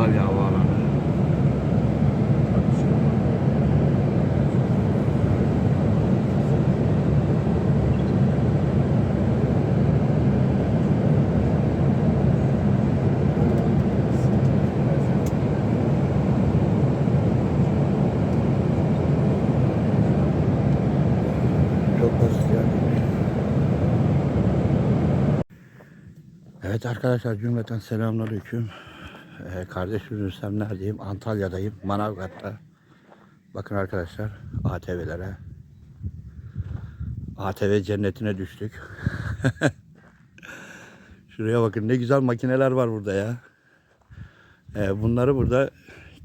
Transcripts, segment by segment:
Antalya Havaalanı. Evet arkadaşlar cümleten selamünaleyküm. Ee, kardeşim Rüstem neredeyim? Antalya'dayım. Manavgat'ta. Bakın arkadaşlar ATV'lere. ATV cennetine düştük. Şuraya bakın ne güzel makineler var burada ya. Ee, bunları burada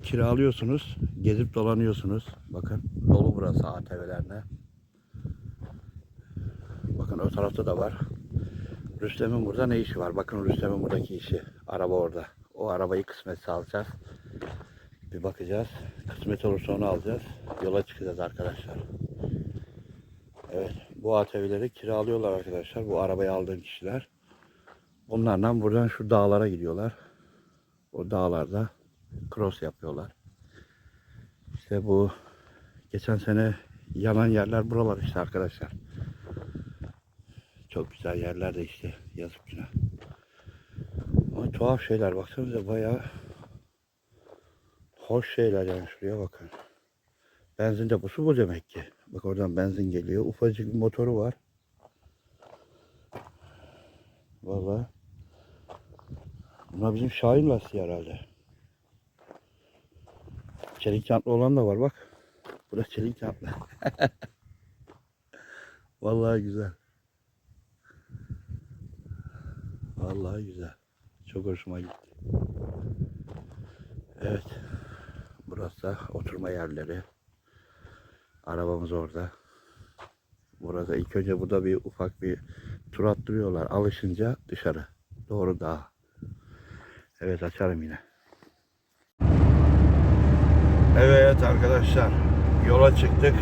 kiralıyorsunuz. Gezip dolanıyorsunuz. Bakın dolu burası ATV'lerle. Bakın o tarafta da var. Rüstem'in burada ne işi var? Bakın Rüstem'in buradaki işi. Araba orada. O arabayı kısmetse alacağız. Bir bakacağız. Kısmet olursa onu alacağız. Yola çıkacağız arkadaşlar. Evet. Bu ATV'leri kiralıyorlar arkadaşlar. Bu arabayı aldığım kişiler. Onlarla buradan şu dağlara gidiyorlar. O dağlarda cross yapıyorlar. İşte bu geçen sene yanan yerler buralar işte arkadaşlar. Çok güzel yerler de işte yazık günah. Ama tuhaf şeyler baksanıza bayağı hoş şeyler yani şuraya bakın. Benzin deposu bu demek ki. Bak oradan benzin geliyor. Ufacık bir motoru var. Vallahi. Bunlar bizim Şahin lastiği herhalde. Çelik jantlı olan da var bak. Bu da çelik jantlı. Vallahi güzel. Vallahi güzel. Çok hoşuma gitti. Evet. Burası da oturma yerleri. Arabamız orada. Burada ilk önce burada bir ufak bir tur attırıyorlar. Alışınca dışarı. Doğru dağa. Evet açarım yine. Evet arkadaşlar. Yola çıktık.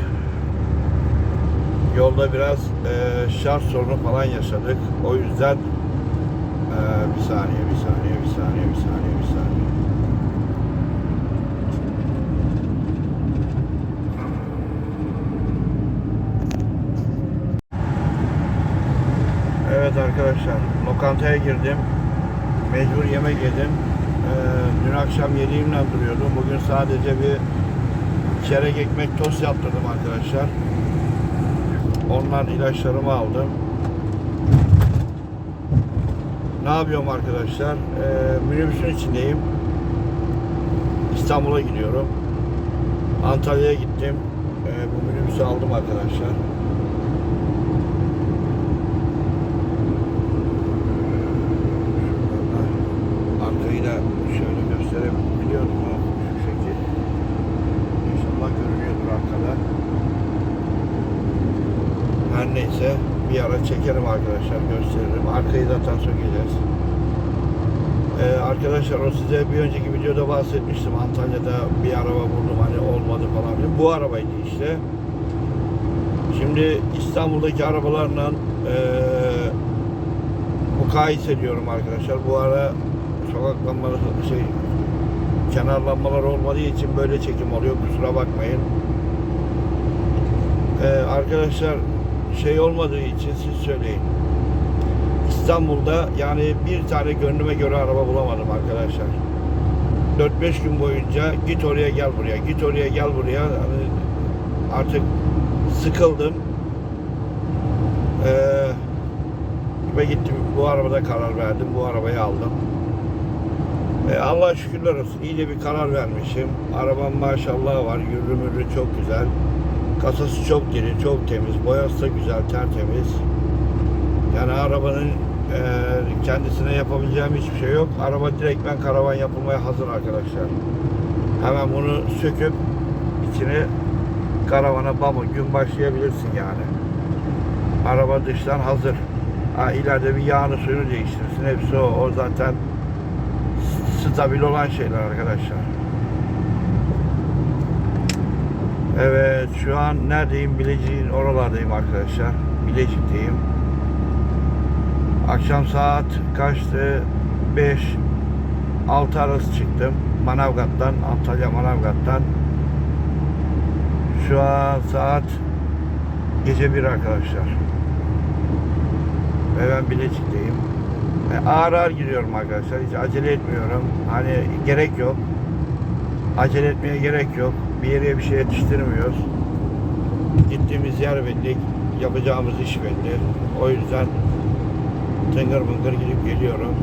Yolda biraz eee şarj sorunu falan yaşadık. O yüzden ee, bir saniye, bir saniye, bir saniye, bir saniye, bir saniye. Evet arkadaşlar, lokantaya girdim. Mecbur yemek yedim. Ee, dün akşam yediğimle duruyordum. Bugün sadece bir çerek ekmek tost yaptırdım arkadaşlar. Ondan ilaçlarımı aldım. Ne yapıyorum arkadaşlar? Ee, minibüsün içindeyim. İstanbul'a gidiyorum. Antalya'ya gittim. Ee, bu minibüsü aldım arkadaşlar. Arkayı da şöyle gösterebiliyorum ha. Şu şekil. İnşallah görünüyordur arkada. Her neyse bir ara çekerim arkadaşlar gösteririm. Arkayı zaten sökeceğiz. Ee, arkadaşlar o size bir önceki videoda bahsetmiştim. Antalya'da bir araba buldum hani olmadı falan. diye. Bu arabaydı işte. Şimdi İstanbul'daki arabalarla e, mukayese ediyorum arkadaşlar. Bu ara sokak şey kenar lambalar olmadığı için böyle çekim oluyor. Kusura bakmayın. Ee, arkadaşlar şey olmadığı için siz söyleyin. İstanbul'da yani bir tane gönlüme göre araba bulamadım arkadaşlar. 4-5 gün boyunca git oraya gel buraya, git oraya gel buraya. Hani artık sıkıldım. Ee, ve gittim bu arabada karar verdim. Bu arabayı aldım. Ee, Allah'a şükürler olsun. İyi bir karar vermişim. Arabam maşallah var. Yürü mürü çok güzel. Kasası çok diri, çok temiz. Boyası da güzel, tertemiz. Yani arabanın e, kendisine yapabileceğim hiçbir şey yok. Araba direktmen karavan yapılmaya hazır arkadaşlar. Hemen bunu söküp içine karavana bamı gün başlayabilirsin yani. Araba dıştan hazır. Ha, ileride bir yağını suyunu değiştirirsin. Hepsi o. O zaten stabil olan şeyler arkadaşlar. Evet şu an neredeyim? Bilecik'in oralardayım arkadaşlar. 6 arası çıktım. Manavgat'tan, Antalya Manavgat'tan. Şu an saat gece 1 arkadaşlar. Ve ben Bilecik'teyim. E, ağır ağır gidiyorum arkadaşlar. Hiç acele etmiyorum. Hani gerek yok. Acele etmeye gerek yok. Bir yere bir şey yetiştirmiyoruz. Gittiğimiz yer belli. Yapacağımız iş belli. O yüzden tıngır mıngır gidip geliyorum.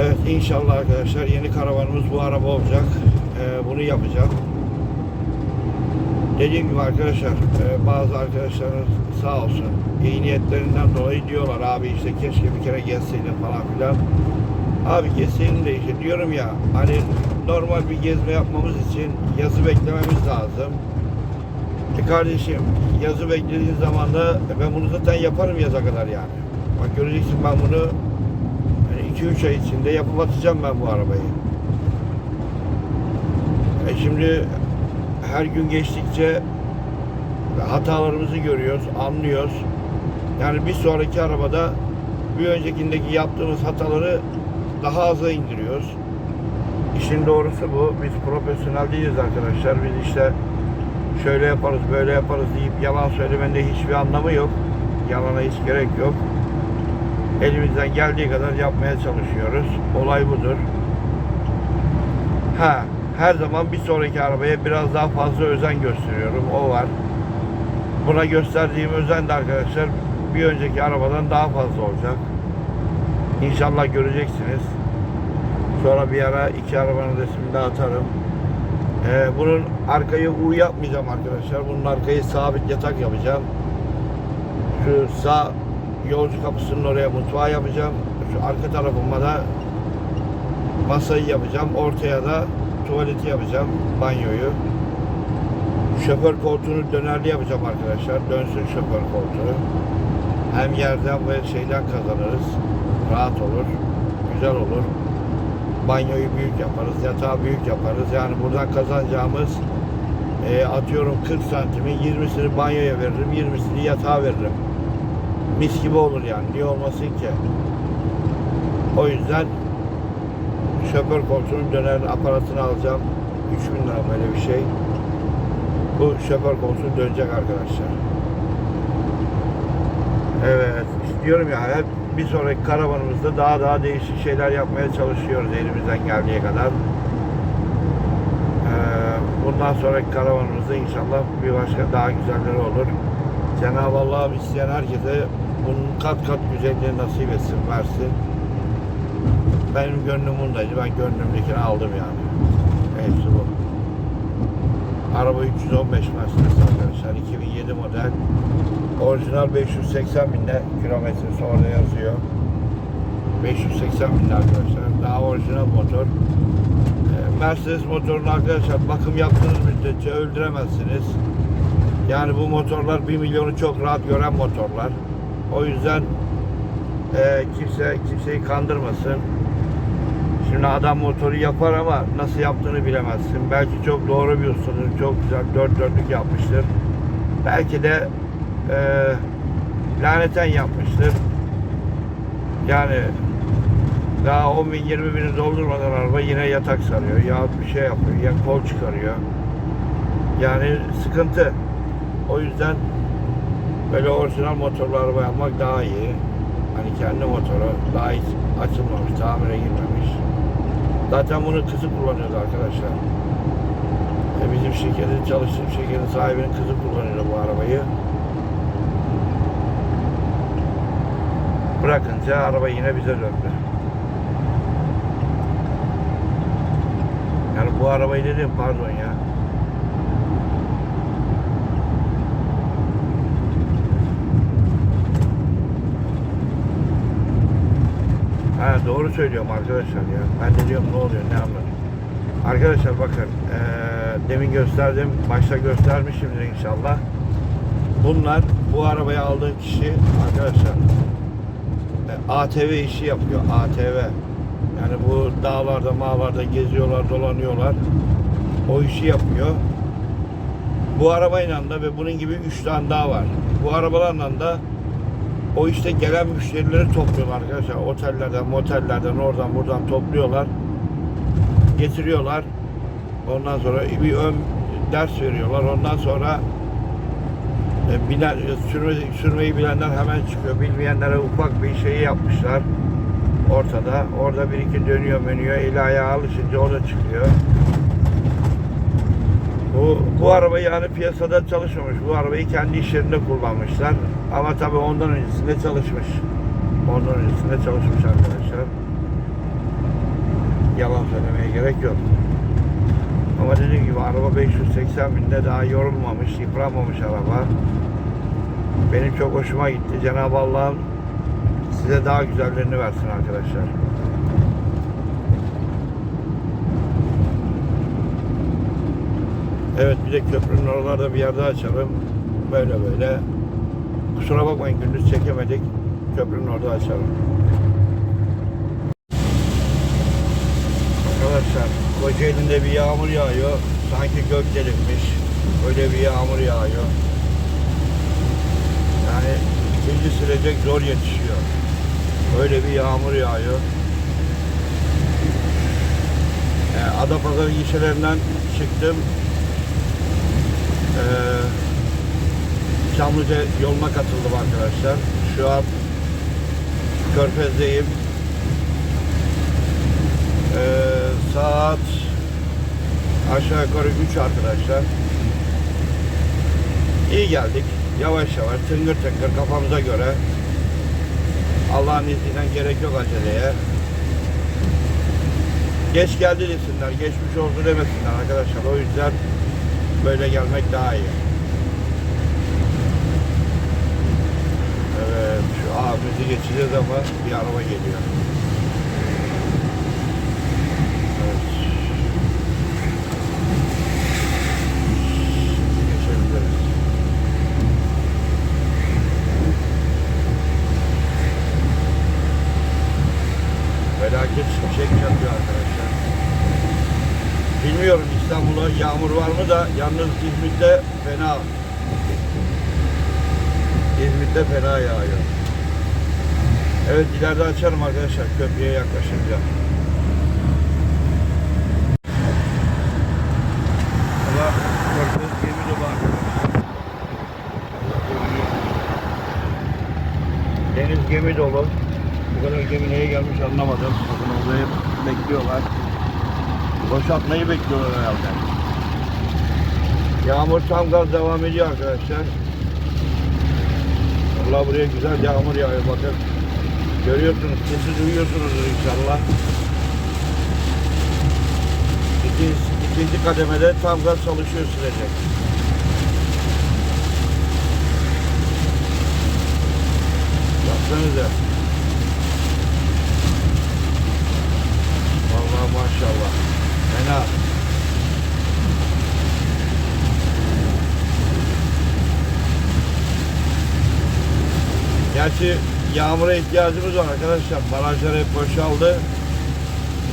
Evet inşallah arkadaşlar yeni karavanımız bu araba olacak. Ee, bunu yapacağım. Dediğim gibi arkadaşlar e, bazı arkadaşlarımız sağ olsun iyi niyetlerinden dolayı diyorlar abi işte keşke bir kere gelseydin falan filan. Abi gelseydin de işte diyorum ya hani normal bir gezme yapmamız için yazı beklememiz lazım. E kardeşim yazı beklediğin zaman da e, ben bunu zaten yaparım yaza kadar yani. Bak göreceksin ben bunu 2-3 ay içinde yapıp atacağım ben bu arabayı. E şimdi her gün geçtikçe hatalarımızı görüyoruz, anlıyoruz. Yani bir sonraki arabada bir öncekindeki yaptığımız hataları daha aza indiriyoruz. İşin doğrusu bu. Biz profesyonel değiliz arkadaşlar. Biz işte şöyle yaparız, böyle yaparız deyip yalan söylemenin de hiçbir anlamı yok. Yalana hiç gerek yok. Elimizden geldiği kadar yapmaya çalışıyoruz. Olay budur. Ha, her zaman bir sonraki arabaya biraz daha fazla özen gösteriyorum. O var. Buna gösterdiğim özen de arkadaşlar bir önceki arabadan daha fazla olacak. İnşallah göreceksiniz. Sonra bir ara iki arabanın resmini de atarım. Ee, bunun arkayı U yapmayacağım arkadaşlar. Bunun arkayı sabit yatak yapacağım. Şu sağ yolcu kapısının oraya mutfağı yapacağım. Şu arka tarafıma da masayı yapacağım. Ortaya da tuvaleti yapacağım. Banyoyu. Şoför koltuğunu dönerli yapacağım arkadaşlar. Dönsün şoför koltuğu. Hem yerden ve şeyden kazanırız. Rahat olur. Güzel olur. Banyoyu büyük yaparız. Yatağı büyük yaparız. Yani buradan kazanacağımız e, atıyorum 40 santimin 20'sini banyoya veririm. 20'sini yatağa veririm. Mis gibi olur yani. Niye olmasın ki? O yüzden şoför koltuğunun döner aparatını alacağım. 3000 lira böyle bir şey. Bu şoför koltuğu dönecek arkadaşlar. Evet. istiyorum ya hep bir sonraki karavanımızda daha daha değişik şeyler yapmaya çalışıyoruz elimizden geldiği kadar. Ee, bundan sonraki karavanımızda inşallah bir başka daha güzelleri olur. Cenab-ı Allah'ım isteyen herkese bunun kat kat güzelliğini nasip etsin, versin. Benim gönlüm bundaydı. Ben gönlümdekini aldım yani. Hepsi bu. Araba 315 Mercedes arkadaşlar. 2007 model. Orijinal 580 binde kilometresi orada yazıyor. 580 binde arkadaşlar. Daha orijinal motor. Ee, Mercedes motorunu arkadaşlar bakım yaptığınız müddetçe öldüremezsiniz. Yani bu motorlar 1 milyonu çok rahat gören motorlar. O yüzden e, kimse kimseyi kandırmasın. Şimdi adam motoru yapar ama nasıl yaptığını bilemezsin. Belki çok doğru bir ustadır, çok güzel dört dörtlük yapmıştır. Belki de e, laneten yapmıştır. Yani daha 10 bin 20 bini doldurmadan araba yine yatak sarıyor. Ya bir şey yapıyor, ya kol çıkarıyor. Yani sıkıntı. O yüzden böyle orijinal motorlu araba yapmak daha iyi. Hani kendi motoru daha hiç açılmamış, tamire girmemiş. Zaten bunu kızı kullanıyordu arkadaşlar. E bizim şirketin, çalıştığım şirketin sahibinin kızı kullanıyordu bu arabayı. Bırakınca araba yine bize döndü. Yani bu arabayı dedim pardon ya. Ha doğru söylüyorum arkadaşlar ya. Ben de diyorum ne oluyor ne anladım. Arkadaşlar bakın eee, demin gösterdim. Başta göstermişimdir inşallah. Bunlar bu arabayı aldığım kişi arkadaşlar e, ATV işi yapıyor. ATV. Yani bu dağlarda mağlarda geziyorlar dolanıyorlar. O işi yapıyor. Bu arabayla da ve bunun gibi üç tane daha var. Bu arabalarla da O işte gelen müşterileri topluyorlar arkadaşlar. Otellerden, motellerden, oradan buradan topluyorlar. Getiriyorlar. Ondan sonra bir ön ders veriyorlar. Ondan sonra e, bilen, sürme, sürmeyi bilenler hemen çıkıyor. Bilmeyenlere ufak bir şey yapmışlar ortada. Orada bir iki dönüyor menüyor. Eli ayağı alışınca o da çıkıyor. Bu, bu araba yani piyasada çalışmamış. Bu arabayı kendi işlerinde kullanmışlar. Ama tabii ondan öncesinde çalışmış. Ondan öncesinde çalışmış arkadaşlar. Yalan söylemeye gerek yok. Ama dediğim gibi araba 580 binde daha yorulmamış, yıpranmamış araba. Benim çok hoşuma gitti. Cenab-ı Allah'ım size daha güzellerini versin arkadaşlar. Evet bir de köprünün oralarda bir yerde açalım. Böyle böyle. Kusura bakmayın gündüz çekemedik. Köprünün orada açalım. Arkadaşlar Kocaeli'nde bir yağmur yağıyor. Sanki gök delinmiş. Böyle bir yağmur yağıyor. Yani ikinci sürecek zor yetişiyor. Öyle bir yağmur yağıyor. Ee, Adapazarı gişelerinden çıktım. Ee, Çamlıca yoluna katıldım arkadaşlar. Şu an Körfez'deyim. Ee, saat aşağı yukarı 3 arkadaşlar. İyi geldik. Yavaş yavaş tıngır tıngır kafamıza göre. Allah'ın izniyle gerek yok aceleye. Geç geldi desinler, geçmiş oldu demesinler arkadaşlar. O yüzden böyle gelmek daha iyi. Abimizi geçeceğiz ama bir araba geliyor. Evet. Geçebiliriz. Felaket şimşek çakıyor arkadaşlar. Bilmiyorum İstanbul'a yağmur var mı da yalnız İzmit'te fena. İzmit'te fena yağıyor. Evet ileride açarım arkadaşlar köprüye yaklaşınca. Allah gemi dolu arkadaşlar. Deniz gemi dolu. Bu kadar gemi neye gelmiş anlamadım. Bakın orada bekliyorlar. Boşaltmayı bekliyorlar herhalde. Yağmur tam gaz devam ediyor arkadaşlar. Allah buraya güzel yağmur yağıyor bakın. Görüyorsunuz, sesi duyuyorsunuzdur inşallah. İkinci, ikinci kademede tam gaz çalışıyor sürecek. Baksanıza. Vallahi maşallah. Fena. Gerçi yağmura ihtiyacımız var arkadaşlar. Barajlar hep boşaldı.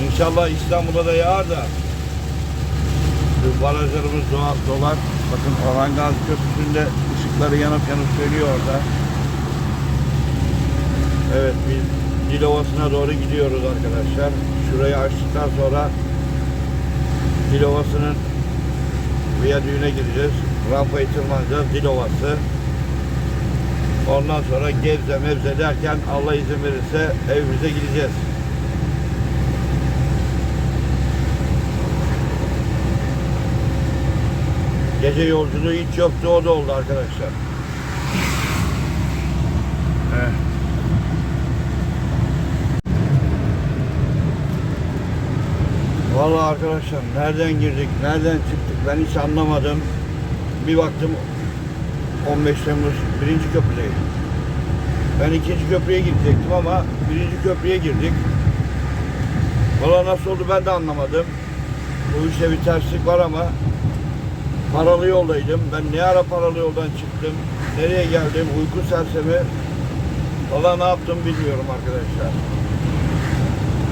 İnşallah İstanbul'a da yağar da şu barajlarımız dolar, dolar. Bakın Orhan Gazi Köprüsü'nde ışıkları yanıp yanıp sönüyor orada. Evet biz Dilovası'na doğru gidiyoruz arkadaşlar. Şurayı açtıktan sonra Dilovası'nın viyadüğüne gireceğiz. Rampayı tırmanacağız. Dilovası. Ondan sonra Gebze mevze derken Allah izin verirse evimize gideceğiz. Gece yolculuğu hiç yoktu o da oldu arkadaşlar. Eh. Vallahi arkadaşlar nereden girdik, nereden çıktık ben hiç anlamadım. Bir baktım 15 Temmuz birinci köprüdeyim. Ben ikinci köprüye gidecektim ama birinci köprüye girdik. Valla nasıl oldu ben de anlamadım. Bu işte bir terslik var ama paralı yoldaydım. Ben ne ara paralı yoldan çıktım, nereye geldim, uyku sersemi. Valla ne yaptım bilmiyorum arkadaşlar.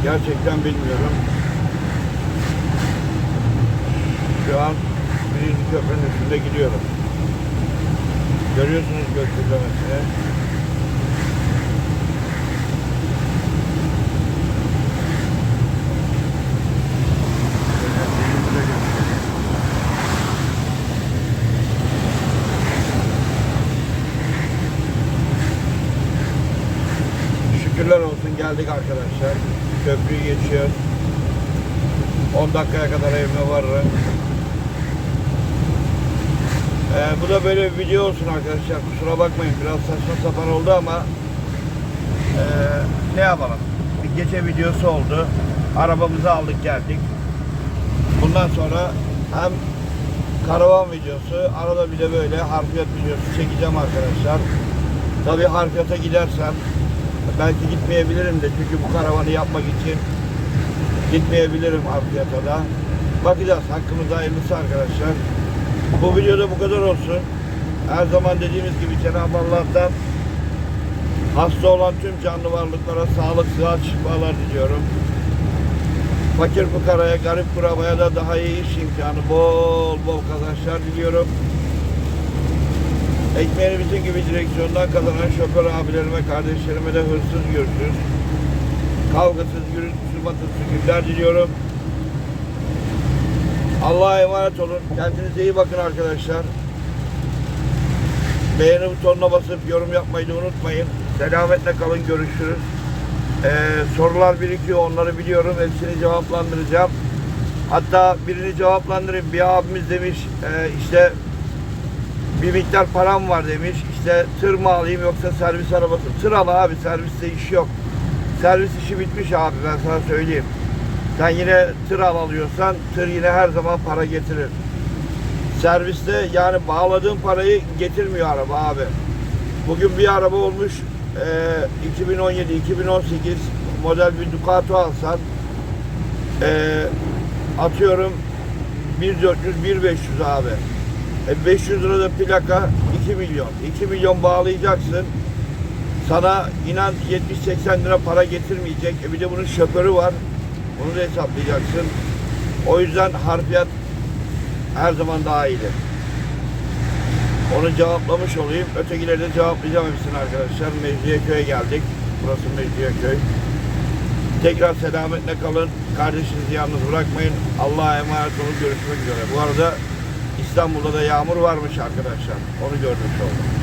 Gerçekten bilmiyorum. Şu an birinci köprünün üstünde gidiyorum. Görüyorsunuz göl kirlemesini. Şükürler olsun geldik arkadaşlar. Köprüyü geçiyoruz. 10 dakikaya kadar evime varırım. Ee, bu da böyle bir video olsun arkadaşlar. Kusura bakmayın biraz saçma sapan oldu ama ee, ne yapalım? Bir gece videosu oldu. Arabamızı aldık geldik. Bundan sonra hem karavan videosu, arada bir de böyle harfiyat videosu çekeceğim arkadaşlar. Tabii harfiyata gidersem belki gitmeyebilirim de çünkü bu karavanı yapmak için gitmeyebilirim harfiyata da. Bakacağız hakkımızda hayırlısı arkadaşlar. Bu videoda bu kadar olsun. Her zaman dediğimiz gibi Cenab-ı Allah'tan hasta olan tüm canlı varlıklara sağlık, sıhhat, şifalar diliyorum. Fakir fukaraya, garip kurabaya da daha iyi iş imkanı, bol bol kazançlar diliyorum. Ekmeğini bütün gibi direksiyondan kazanan şoför abilerime, kardeşlerime de hırsız, gürsüz, kavgasız, gürültüsüz, batısız günler diliyorum. Allah'a emanet olun. Kendinize iyi bakın arkadaşlar. Beğeni butonuna basıp yorum yapmayı da unutmayın. Selametle kalın. Görüşürüz. Ee, sorular birikiyor. Onları biliyorum. Hepsini cevaplandıracağım. Hatta birini cevaplandırayım. Bir abimiz demiş e, işte bir miktar param var demiş. İşte tır mı alayım yoksa servis arabası. Tır al abi. Serviste iş yok. Servis işi bitmiş abi ben sana söyleyeyim. Sen yine tır al alıyorsan tır yine her zaman para getirir. Serviste yani bağladığın parayı getirmiyor araba abi. Bugün bir araba olmuş e, 2017-2018 model bir Ducato alsan e, atıyorum 1400-1500 abi. E, 500 lira da plaka 2 milyon. 2 milyon bağlayacaksın. Sana inan 70-80 lira para getirmeyecek. E bir de bunun şoförü var. Onu da hesaplayacaksın. O yüzden harfiyat her zaman daha iyidir. Onu cevaplamış olayım. Ötekileri de cevaplayacağım hepsini arkadaşlar. Mecidiyeköy'e geldik. Burası Mecidiyeköy. Tekrar selametle kalın. Kardeşinizi yalnız bırakmayın. Allah'a emanet olun. Görüşmek üzere. Bu arada İstanbul'da da yağmur varmış arkadaşlar. Onu görmüş oldum.